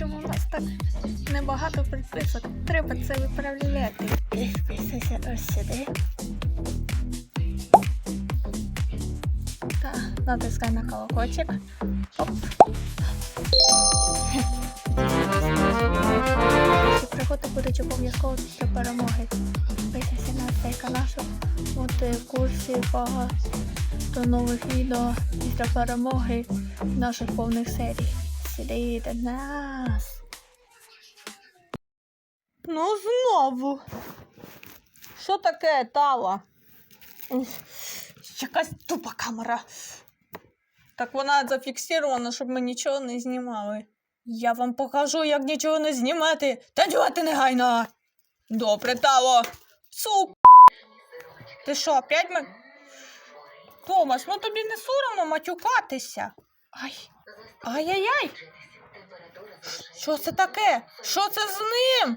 чому у нас так небагато підписок? Треба це виправляти. Підписуйся ось сюди. Та натискай на колокольчик. Оп. Пригоди будуть обов'язково після перемоги. Підписуйся на цей канал, щоб бути в курсі багато нових відео після перемоги наших повних серій. Сюди нас. Ну знову. Що таке, Тала? Якась тупа камера. Так вона зафіксирована, щоб ми нічого не знімали. Я вам покажу, як нічого не знімати. Танцювати негайно. Добре, Тало. Сук. Ти що, опять ми. Томас, ну тобі не соромно матюкатися. Ай. Ай-яй-яй. Що це таке? Що це з ним?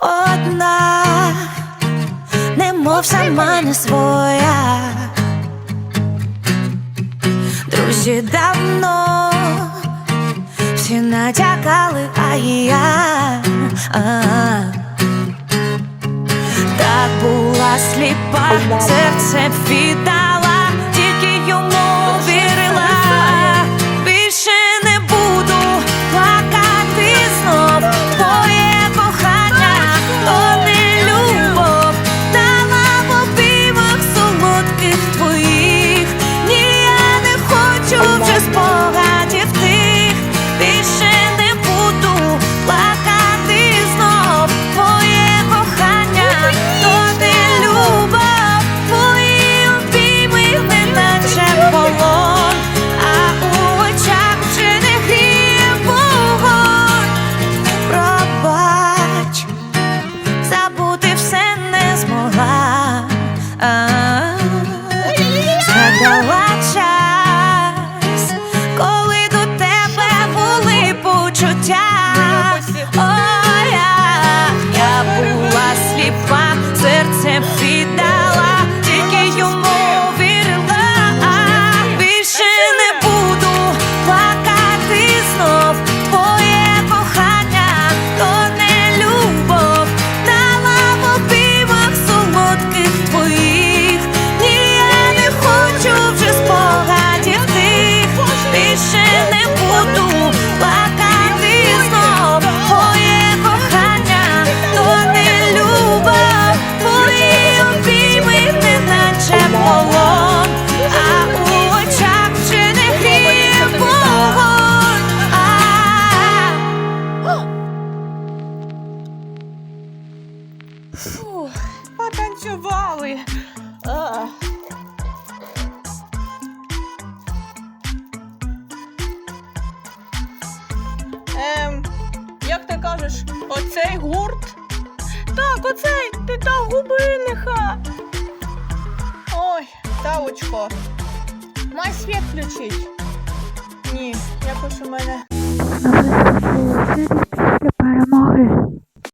Одна, немов сама не своя. Друзі давно всі натякали, а я а, так була сліпа, серце віддала, потанцювали. А. Ем, як ти кажеш, оцей гурт? Так, оцей, ти та губиниха. Ой, Тавочко, май світ включить. Ні, якось у мене. Перемоги.